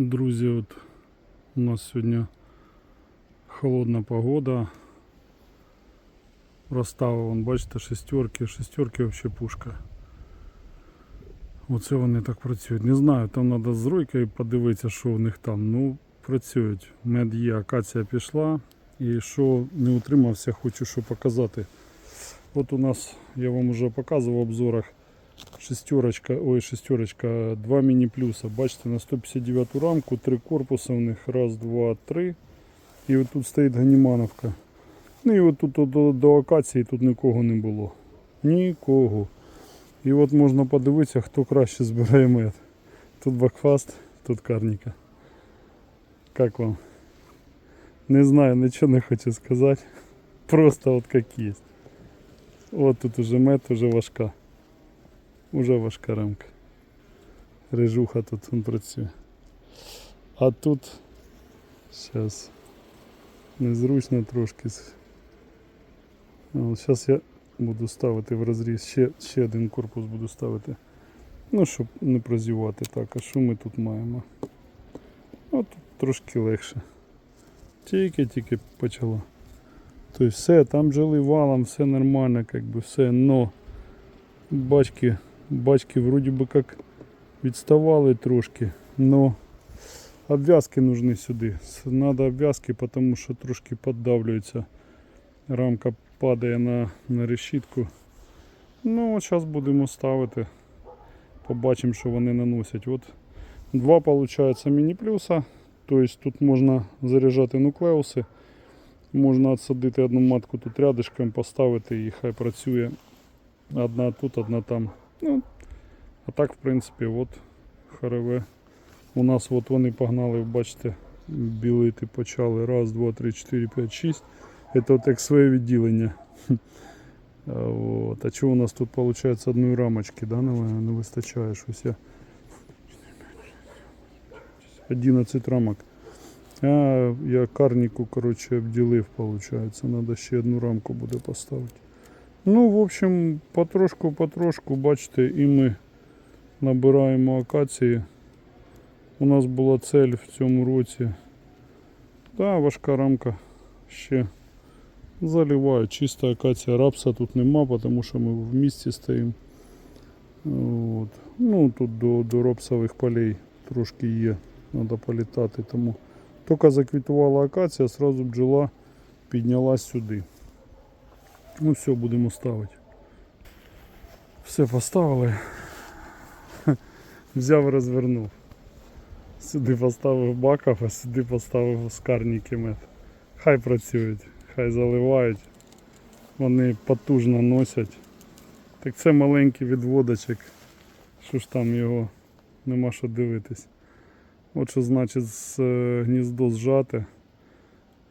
Друзі, от у нас сьогодні холодна погода. Розстава, вон, бачите, шестерки, шестерки взагалі пушка. Оце вони так працюють. Не знаю, там треба з ройкою подивитися, що в них там. Ну, працюють. Мед є, акація пішла. І що не утримався, хочу що показати. От у нас, я вам вже показував в обзорах, шестерочка, ой, шестерочка, два міні-плюса. Бачите, на 159 рамку, три корпуси в них. Раз, два, три. І от тут стоїть ганімановка. Ну і от тут до, до акації тут нікого не було. Нікого. І от можна подивитися, хто краще збирає мед. Тут бакфаст, тут карніка. Как вам? Не знаю, нічого не хочу сказати. Просто от як є. От тут уже мед, уже важка. Уже важка рамка. Рижуха тут він працює. А тут зараз незручно трошки. Зараз я буду ставити в розріз. Ще, ще один корпус буду ставити. Ну, щоб не прозівати так. А що ми тут маємо? От тут трошки легше. Тільки-тільки почало. Тобто все, там жили валом, все нормально, бы все, но бачки, бачки вроде бы как відставали трошки, но обвязки нужны сюди. Надо обвязки, потому що трошки поддавлюється. Рамка падає на, на решітку. Ну, зараз будемо ставити. Побачимо, що вони наносять. От два виходить міні-плюса. Тобто тут можна заряджати нуклеуси. Можна відсадити одну матку тут рядишком, поставити і хай працює. Одна тут, одна там. Ну, а так, в принципі, от ХРВ. У нас от вони погнали, бачите, білити почали. Раз, два, три, чотири, п'ять, шість. Це от як своє відділення. А, От. А чого у нас тут виходить одної рамочки, да, не, не вистачає щось. Я... 11 рамок. А, я карніку, короче, обділив, виходить. Надо ще одну рамку буде поставити. Ну, в общем, потрошку, потрошку, бачите, і ми набираємо акації. У нас була цель в цьому році. Да, важка рамка ще заливаю. Чиста акація рапса тут нема, тому що ми в місті стоїмо. От. Ну, тут до, до рапсових полей трошки є. Треба політати, тому тільки заквітувала акація, сразу бджола піднялась сюди. Ну все, будемо ставити. Все поставили. Взяв, розвернув. Сюди поставив баков, а сюди поставив скарніки мед. Хай працюють, хай заливають. Вони потужно носять. Так це маленький відводочок. Що ж там його нема що дивитись. От що значить з е, гніздо зжате.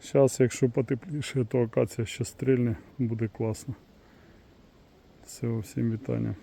Зараз, якщо потепліше, то акація ще стрільне, буде класно. Все, всім вітання.